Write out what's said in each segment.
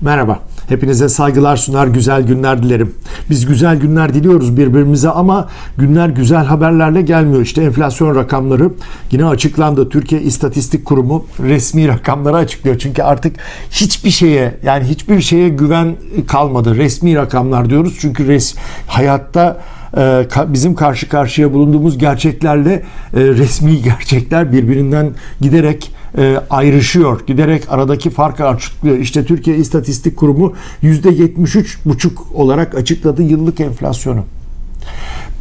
Merhaba. Hepinize saygılar sunar, güzel günler dilerim. Biz güzel günler diliyoruz birbirimize ama günler güzel haberlerle gelmiyor. İşte enflasyon rakamları yine açıklandı. Türkiye İstatistik Kurumu resmi rakamları açıklıyor. Çünkü artık hiçbir şeye yani hiçbir şeye güven kalmadı. Resmi rakamlar diyoruz. Çünkü res, hayatta e, bizim karşı karşıya bulunduğumuz gerçeklerle e, resmi gerçekler birbirinden giderek e, ayrışıyor. Giderek aradaki farkı açıklıyor. İşte Türkiye İstatistik Kurumu %73,5 olarak açıkladı yıllık enflasyonu.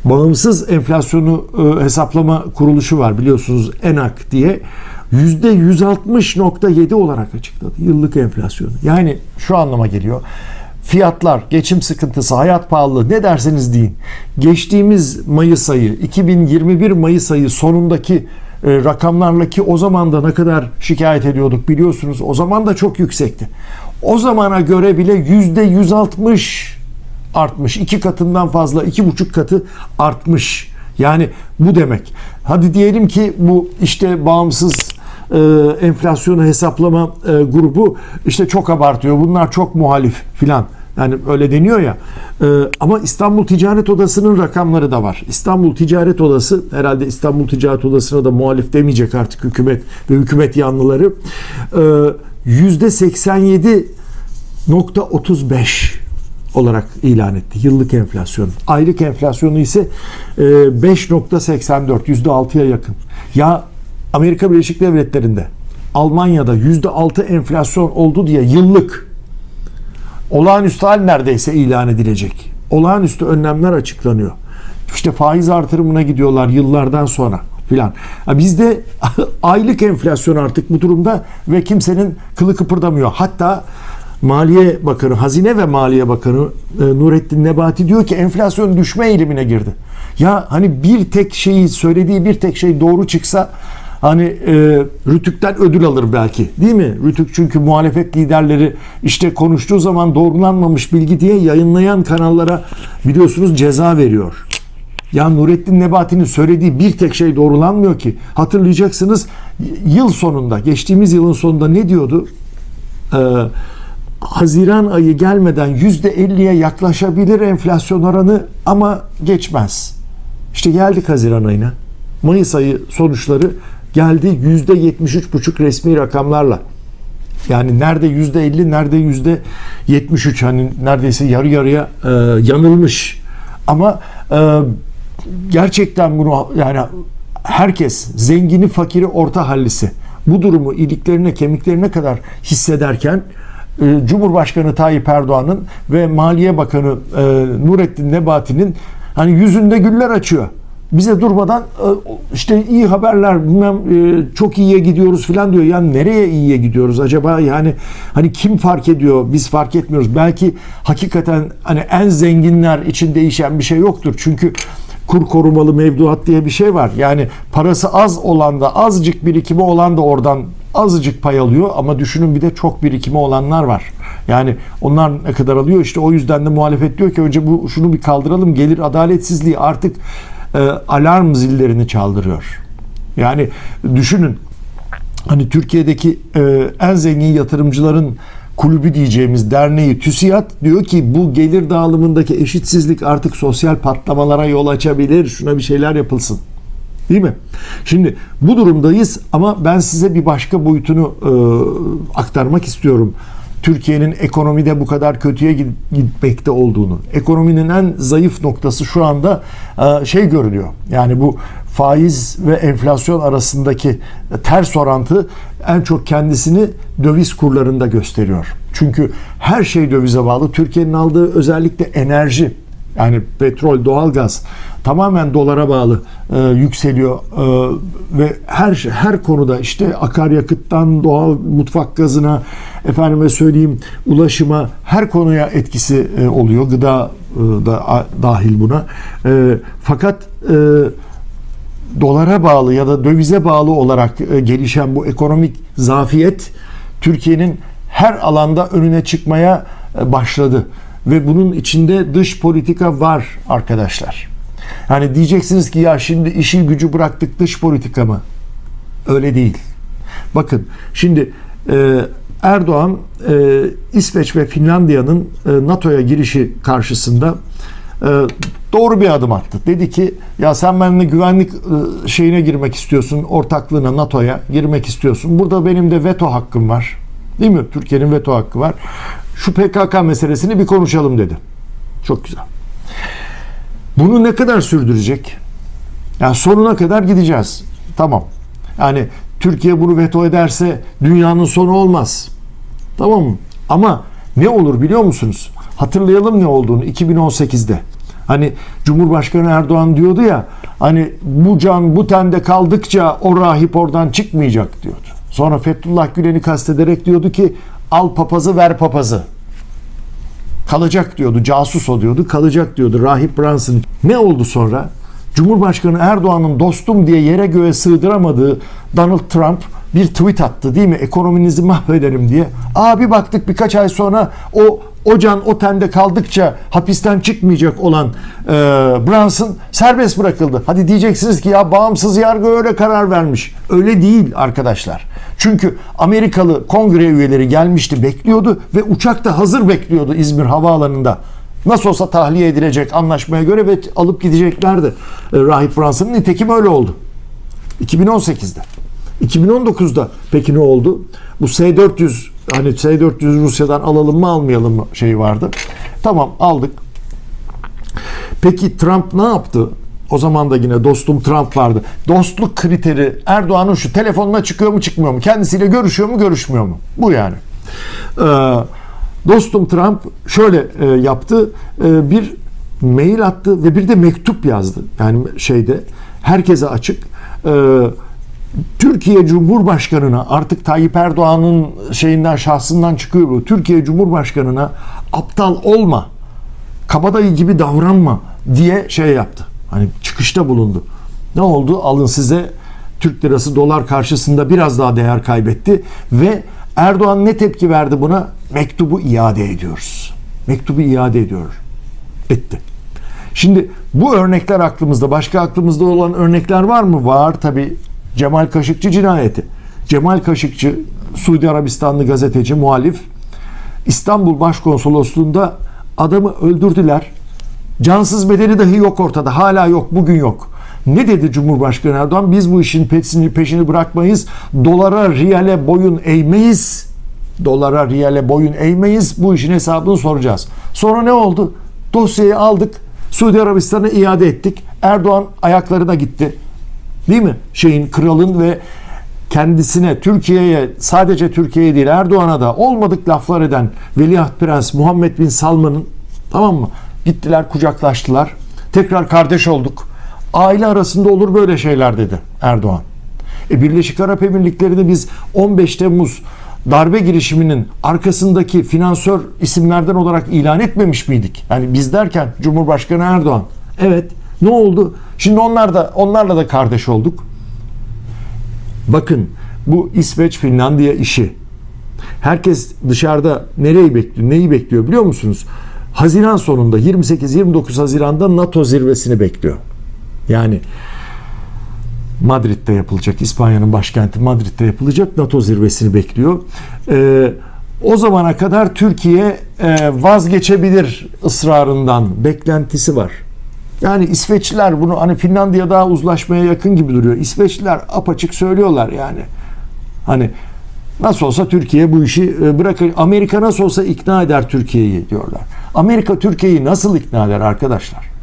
Bağımsız enflasyonu e, hesaplama kuruluşu var biliyorsunuz ENAK diye. %160.7 olarak açıkladı yıllık enflasyonu. Yani şu anlama geliyor. Fiyatlar, geçim sıkıntısı, hayat pahalılığı ne derseniz deyin. Geçtiğimiz Mayıs ayı, 2021 Mayıs ayı sonundaki e, rakamlarla ki o zaman da ne kadar şikayet ediyorduk biliyorsunuz. O zaman da çok yüksekti. O zamana göre bile %160 artmış. iki katından fazla, iki buçuk katı artmış. Yani bu demek. Hadi diyelim ki bu işte bağımsız e, enflasyonu hesaplama e, grubu işte çok abartıyor. Bunlar çok muhalif filan. Yani öyle deniyor ya. E, ama İstanbul Ticaret Odası'nın rakamları da var. İstanbul Ticaret Odası herhalde İstanbul Ticaret Odası'na da muhalif demeyecek artık hükümet ve hükümet yanlıları. E, %87.35 olarak ilan etti yıllık enflasyon. Aylık enflasyonu ise e, 5.84 %6'ya yakın. Ya Amerika Birleşik Devletleri'nde Almanya'da %6 enflasyon oldu diye yıllık olağanüstü hal neredeyse ilan edilecek. Olağanüstü önlemler açıklanıyor. İşte faiz artırımına gidiyorlar yıllardan sonra filan. Bizde aylık enflasyon artık bu durumda ve kimsenin kılı kıpırdamıyor. Hatta Maliye Bakanı, Hazine ve Maliye Bakanı e, Nurettin Nebati diyor ki enflasyon düşme eğilimine girdi. Ya hani bir tek şeyi söylediği bir tek şey doğru çıksa hani e, Rütük'ten ödül alır belki değil mi? Rütük çünkü muhalefet liderleri işte konuştuğu zaman doğrulanmamış bilgi diye yayınlayan kanallara biliyorsunuz ceza veriyor. Ya Nurettin Nebati'nin söylediği bir tek şey doğrulanmıyor ki. Hatırlayacaksınız yıl sonunda, geçtiğimiz yılın sonunda ne diyordu? Ee, Haziran ayı gelmeden %50'ye yaklaşabilir enflasyon oranı ama geçmez. İşte geldik Haziran ayına. Mayıs ayı sonuçları geldi %73,5 resmi rakamlarla. Yani nerede yüzde 50, nerede yüzde 73 hani neredeyse yarı yarıya e, yanılmış. Ama e, gerçekten bunu yani herkes zengini, fakiri, orta hallisi bu durumu iliklerine, kemiklerine kadar hissederken e, Cumhurbaşkanı Tayyip Erdoğan'ın ve Maliye Bakanı e, Nurettin Nebati'nin hani yüzünde güller açıyor bize durmadan e, işte iyi haberler bilmem e, çok iyiye gidiyoruz falan diyor. Yani nereye iyiye gidiyoruz acaba? Yani hani kim fark ediyor? Biz fark etmiyoruz. Belki hakikaten hani en zenginler için değişen bir şey yoktur. Çünkü kur korumalı mevduat diye bir şey var. Yani parası az olan da azıcık birikimi olan da oradan azıcık pay alıyor ama düşünün bir de çok birikimi olanlar var. Yani onlar ne kadar alıyor işte o yüzden de muhalefet diyor ki önce bu şunu bir kaldıralım gelir adaletsizliği artık e, alarm zillerini çaldırıyor. Yani düşünün hani Türkiye'deki e, en zengin yatırımcıların kulübü diyeceğimiz derneği TÜSİAD diyor ki bu gelir dağılımındaki eşitsizlik artık sosyal patlamalara yol açabilir. Şuna bir şeyler yapılsın. Değil mi? Şimdi bu durumdayız ama ben size bir başka boyutunu e, aktarmak istiyorum. Türkiye'nin ekonomide bu kadar kötüye gitmekte olduğunu. Ekonominin en zayıf noktası şu anda e, şey görülüyor. Yani bu faiz ve enflasyon arasındaki ters orantı en çok kendisini döviz kurlarında gösteriyor. Çünkü her şey dövize bağlı. Türkiye'nin aldığı özellikle enerji yani petrol, doğalgaz tamamen dolara bağlı e, yükseliyor e, ve her her konuda işte akaryakıttan doğal mutfak gazına efendime söyleyeyim ulaşıma her konuya etkisi e, oluyor. Gıda e, da a, dahil buna. E, fakat e, dolara bağlı ya da dövize bağlı olarak e, gelişen bu ekonomik zafiyet Türkiye'nin her alanda önüne çıkmaya e, başladı ve bunun içinde dış politika var arkadaşlar. Yani diyeceksiniz ki ya şimdi işi gücü bıraktık dış politika mı? Öyle değil. Bakın şimdi e, Erdoğan e, İsveç ve Finlandiya'nın e, NATO'ya girişi karşısında e, doğru bir adım attı. Dedi ki ya sen benimle güvenlik e, şeyine girmek istiyorsun, ortaklığına NATO'ya girmek istiyorsun. Burada benim de veto hakkım var. Değil mi? Türkiye'nin veto hakkı var. Şu PKK meselesini bir konuşalım dedi. Çok güzel. Bunu ne kadar sürdürecek? Yani sonuna kadar gideceğiz. Tamam. Yani Türkiye bunu veto ederse dünyanın sonu olmaz. Tamam mı? Ama ne olur biliyor musunuz? Hatırlayalım ne olduğunu 2018'de. Hani Cumhurbaşkanı Erdoğan diyordu ya hani bu can bu tende kaldıkça o rahip oradan çıkmayacak diyordu. Sonra Fethullah Gülen'i kastederek diyordu ki al papazı ver papazı. Kalacak diyordu, casus o diyordu, kalacak diyordu Rahip Brunson. Ne oldu sonra? Cumhurbaşkanı Erdoğan'ın dostum diye yere göğe sığdıramadığı Donald Trump bir tweet attı değil mi? Ekonominizi mahvederim diye. Abi baktık birkaç ay sonra o o can o tende kaldıkça hapisten çıkmayacak olan e, Brunson serbest bırakıldı. Hadi diyeceksiniz ki ya bağımsız yargı öyle karar vermiş. Öyle değil arkadaşlar. Çünkü Amerikalı kongre üyeleri gelmişti bekliyordu ve uçak da hazır bekliyordu İzmir Havaalanı'nda. Nasıl olsa tahliye edilecek anlaşmaya göre ve alıp gideceklerdi e, Rahip Brunson'ın. Nitekim öyle oldu. 2018'de. 2019'da peki ne oldu? Bu S-400 hani S-400 Rusya'dan alalım mı almayalım mı şeyi vardı. Tamam aldık. Peki Trump ne yaptı? O zaman da yine dostum Trump vardı. Dostluk kriteri Erdoğan'ın şu telefonuna çıkıyor mu çıkmıyor mu? Kendisiyle görüşüyor mu görüşmüyor mu? Bu yani. Ee, dostum Trump şöyle e, yaptı. E, bir mail attı ve bir de mektup yazdı. Yani şeyde herkese açık. E, Türkiye Cumhurbaşkanı'na artık Tayyip Erdoğan'ın şeyinden şahsından çıkıyor bu. Türkiye Cumhurbaşkanı'na aptal olma, kabadayı gibi davranma diye şey yaptı. Hani çıkışta bulundu. Ne oldu? Alın size Türk lirası dolar karşısında biraz daha değer kaybetti ve Erdoğan ne tepki verdi buna? Mektubu iade ediyoruz. Mektubu iade ediyor. Etti. Şimdi bu örnekler aklımızda. Başka aklımızda olan örnekler var mı? Var tabi. Cemal Kaşıkçı cinayeti. Cemal Kaşıkçı Suudi Arabistanlı gazeteci, muhalif İstanbul Başkonsolosluğu'nda adamı öldürdüler. Cansız bedeni dahi yok ortada. Hala yok. Bugün yok. Ne dedi Cumhurbaşkanı Erdoğan? Biz bu işin peşini, peşini bırakmayız. Dolara, riyale boyun eğmeyiz. Dolara, riyale boyun eğmeyiz. Bu işin hesabını soracağız. Sonra ne oldu? Dosyayı aldık. Suudi Arabistan'a iade ettik. Erdoğan ayaklarına gitti. Değil mi? Şeyin, kralın ve kendisine, Türkiye'ye, sadece Türkiye'ye değil Erdoğan'a da olmadık laflar eden Veliaht Prens Muhammed Bin Salman'ın tamam mı? Gittiler kucaklaştılar. Tekrar kardeş olduk. Aile arasında olur böyle şeyler dedi Erdoğan. E Birleşik Arap Emirlikleri'ni biz 15 Temmuz darbe girişiminin arkasındaki finansör isimlerden olarak ilan etmemiş miydik? Yani biz derken Cumhurbaşkanı Erdoğan. Evet. Ne oldu? Şimdi onlar da onlarla da kardeş olduk. Bakın bu İsveç Finlandiya işi. Herkes dışarıda nereyi bekliyor? Neyi bekliyor biliyor musunuz? Haziran sonunda 28-29 Haziran'da NATO zirvesini bekliyor. Yani Madrid'de yapılacak, İspanya'nın başkenti Madrid'de yapılacak NATO zirvesini bekliyor. Ee, o zamana kadar Türkiye e, vazgeçebilir ısrarından beklentisi var. Yani İsveçliler bunu hani Finlandiya daha uzlaşmaya yakın gibi duruyor. İsveçliler apaçık söylüyorlar yani. Hani nasıl olsa Türkiye bu işi e, bırakır. Amerika nasıl olsa ikna eder Türkiye'yi diyorlar. Amerika Türkiye'yi nasıl ikna eder arkadaşlar?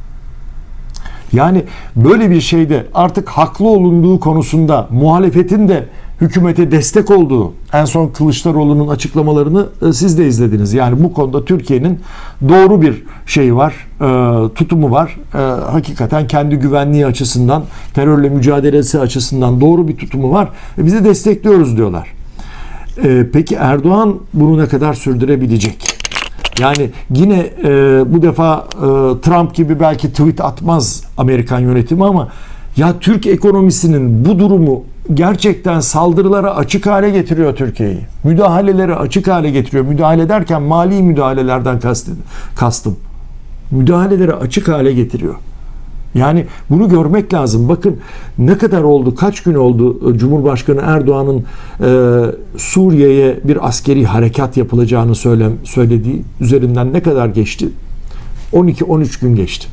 Yani böyle bir şeyde artık haklı olunduğu konusunda muhalefetin de hükümete destek olduğu en son Kılıçdaroğlu'nun açıklamalarını e, siz de izlediniz. Yani bu konuda Türkiye'nin doğru bir şey var, e, tutumu var. Hakikaten kendi güvenliği açısından, terörle mücadelesi açısından doğru bir tutumu var. Biz de destekliyoruz diyorlar. Peki Erdoğan bunu ne kadar sürdürebilecek? Yani yine e, bu defa e, Trump gibi belki tweet atmaz Amerikan yönetimi ama ya Türk ekonomisinin bu durumu gerçekten saldırılara açık hale getiriyor Türkiye'yi. Müdahaleleri açık hale getiriyor. Müdahale derken mali müdahalelerden kastım. Müdahaleleri açık hale getiriyor. Yani bunu görmek lazım. Bakın ne kadar oldu, kaç gün oldu e, Cumhurbaşkanı Erdoğan'ın e, Suriye'ye bir askeri harekat yapılacağını söyle, söylediği üzerinden ne kadar geçti? 12-13 gün geçti.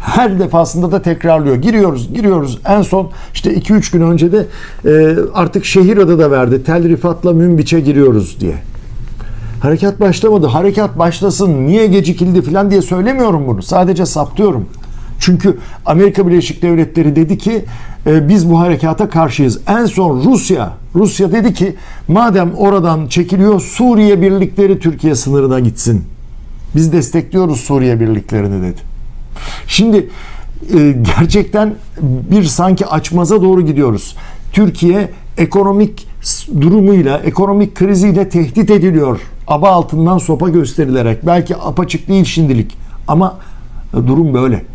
Her defasında da tekrarlıyor. Giriyoruz, giriyoruz. En son işte 2-3 gün önce de e, artık şehir adı da verdi. Tel Rifat'la Münbiç'e giriyoruz diye. Harekat başlamadı. Harekat başlasın. Niye gecikildi falan diye söylemiyorum bunu. Sadece saptıyorum. Çünkü Amerika Birleşik Devletleri dedi ki e, biz bu harekata karşıyız. En son Rusya, Rusya dedi ki madem oradan çekiliyor Suriye birlikleri Türkiye sınırına gitsin. Biz destekliyoruz Suriye birliklerini dedi. Şimdi e, gerçekten bir sanki açmaza doğru gidiyoruz. Türkiye ekonomik durumuyla, ekonomik kriziyle tehdit ediliyor. Aba altından sopa gösterilerek. Belki apaçık değil şimdilik ama e, durum böyle.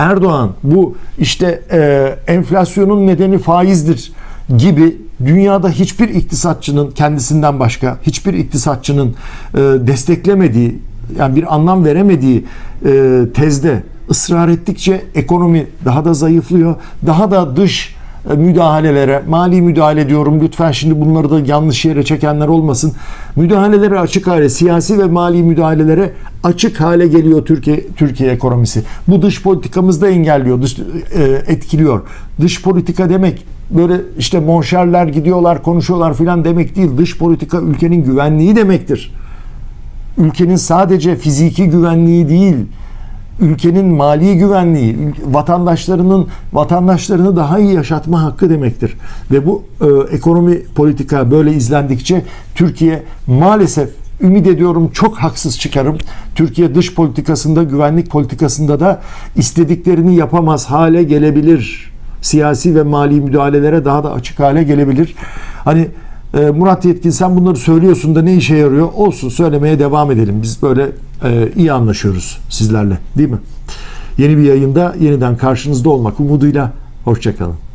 Erdoğan bu işte e, enflasyonun nedeni faizdir gibi dünyada hiçbir iktisatçının kendisinden başka hiçbir iktisatçının e, desteklemediği yani bir anlam veremediği e, tezde ısrar ettikçe ekonomi daha da zayıflıyor. Daha da dış müdahalelere, mali müdahale diyorum lütfen şimdi bunları da yanlış yere çekenler olmasın. Müdahalelere açık hale, siyasi ve mali müdahalelere açık hale geliyor Türkiye Türkiye ekonomisi. Bu dış politikamızda engelliyor, dış, e, etkiliyor. Dış politika demek böyle işte monşerler gidiyorlar, konuşuyorlar filan demek değil. Dış politika ülkenin güvenliği demektir. Ülkenin sadece fiziki güvenliği değil, ülkenin mali güvenliği, vatandaşlarının vatandaşlarını daha iyi yaşatma hakkı demektir. Ve bu e, ekonomi politika böyle izlendikçe Türkiye maalesef ümit ediyorum çok haksız çıkarım. Türkiye dış politikasında, güvenlik politikasında da istediklerini yapamaz hale gelebilir. Siyasi ve mali müdahalelere daha da açık hale gelebilir. Hani e, Murat Yetkin sen bunları söylüyorsun da ne işe yarıyor? Olsun söylemeye devam edelim. Biz böyle e, iyi anlaşıyoruz sizlerle değil mi? Yeni bir yayında yeniden karşınızda olmak umuduyla hoşçakalın.